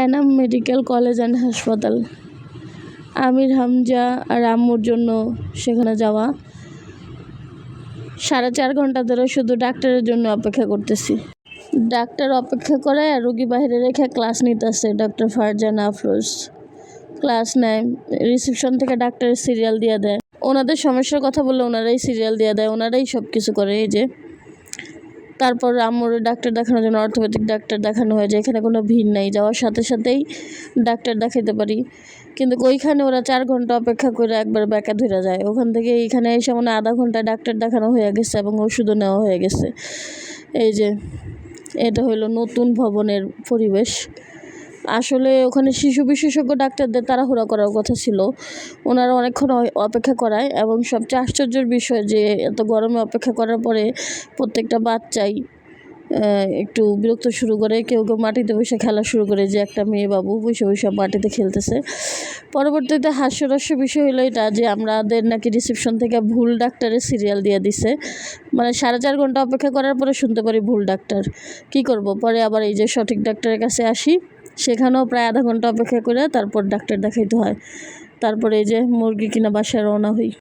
Enam medical college and হাসপাতাল। আমির হামজা আর আম্মুর জন্য সেখানে যাওয়া। সাড়ে চার ঘণ্টা ধরে শুধু ডাক্তারের জন্য অপেক্ষা করতেছি। ডাক্তার অপেক্ষা করে আর রুগী বাইরে রেখে ক্লাস নিতেছে ডক্টর ফারজান আফরোজ। ক্লাস নেয়, রিসেপশন থেকে ডাক্তারের সিরিয়াল দিয়ে দেয়। ওনাদের সমস্যার কথা বললে ওনারাই সিরিয়াল দিয়ে দেয়, ওনারাই সব কিছু করে এই যে। তারপর আমার ডাক্তার দেখানোর জন্য অর্থোপেডিক ডাক্তার দেখানো হয়েছে এখানে কোনো ভিড় নাই, যাওয়ার সাথে সাথেই ডাক্তার দেখাতে পারি। কিন্তু ওইখানে ওরা চার ঘণ্টা অপেক্ষা করে একবার ব্যাকা ধরে যায়। ওখান থেকে এইখানে এসে মানে আধা ঘণ্টা ডাক্তার দেখানো হয়ে গেছে এবং ওষুধও নেওয়া হয়ে গেছে। এই যে, এটা হলো নতুন ভবনের পরিবেশ। আসলে ওখানে শিশু বিশেষজ্ঞ ডাক্তারদের তাড়াহুড়া করার কথা ছিল। ওনারা অনেকক্ষণ অপেক্ষা করায় এবং সবচেয়ে আশ্চর্যের বিষয় যে, এত গরমে অপেক্ষা করার পরে প্রত্যেকটা বাচ্চাই একটু বিরক্ত শুরু করে, কেউ কেউ মাটিতে বসে খেলা শুরু করে যে, একটা মেয়ে বাবু বসে বসে মাটিতে খেলতেছে। পরবর্তীতে হাস্যরস্য বিষয় হলো এটা যে আমাদের নাকি রিসেপশন থেকে ভুল ডাক্তারের সিরিয়াল দিয়ে দিছে। মানে সাড়ে চার ঘণ্টা অপেক্ষা করার পরে শুনতে পারি ভুল ডাক্তার। কি করব? পরে আবার এই যে সঠিক ডাক্তারের কাছে আসি। সেখানেও প্রায় আধা ঘণ্টা অপেক্ষা করে তারপর ডাক্তার দেখাইতে হয়। তারপরে এই যে মুরগি কিনা বাসায় রওনা হই।